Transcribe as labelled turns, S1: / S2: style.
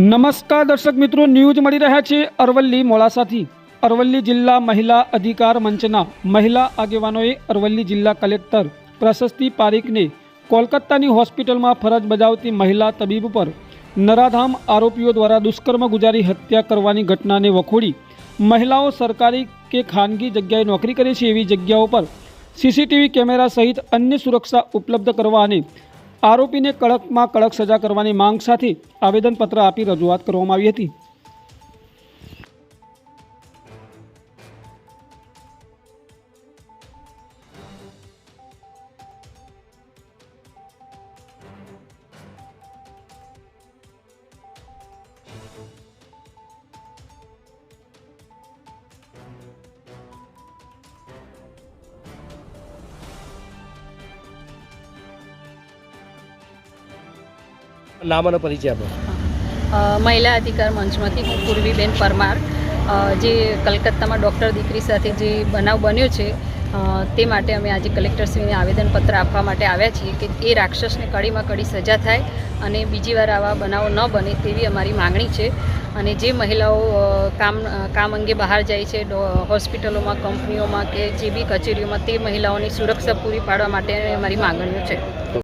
S1: નમસ્કાર દર્શક મિત્રો, ન્યૂઝ મળી રહ્યા છે અરવલ્લી મોડાસાથી. અરવલ્લી જિલ્લા મહિલા અધિકાર મંચના મહિલા આગેવાનોએ અરવલ્લી જિલ્લા કલેક્ટર પ્રશસ્તિ પારીખને કોલકાતાની હોસ્પિટલમાં ફરજ બજાવતી મહિલા તબીબ પર નરાધામ આરોપીઓ દ્વારા દુષ્કર્મ ગુજારી હત્યા કરવાની ઘટનાને વખોડી મહિલાઓ સરકારી કે ખાનગી જગ્યાએ નોકરી કરે છે એવી જગ્યાઓ પર સીસીટીવી કેમેરા સહિત અન્ય સુરક્ષા ઉપલબ્ધ કરવા અને આરોપીને કડકમાં કડક સજા કરવાની માંગ સાથે આવેદનપત્ર આપી રજૂઆત કરવામાં આવી હતી.
S2: નામ અને પરિચય આપો.
S3: મહિલા અધિકાર મંચમાંથી હું પૂર્વીબેન પરમાર જે કલકત્તામાં ડૉક્ટર દીકરી સાથે જે બનાવ બન્યો છે તે માટે અમે આજે કલેક્ટરશ્રીને આવેદનપત્ર આપવા માટે આવ્યા છીએ કે એ રાક્ષસને કડીમાં કડી સજા થાય અને બીજી વાર આવા બનાવો ન બને તેવી અમારી માંગણી છે. અને જે મહિલાઓ કામ કામ અંગે બહાર જાય છે હોસ્પિટલોમાં, કંપનીઓમાં કે જે બી કચેરીઓમાં, તે મહિલાઓની સુરક્ષા પૂરી પાડવા માટે અમારી માંગણીઓ છે.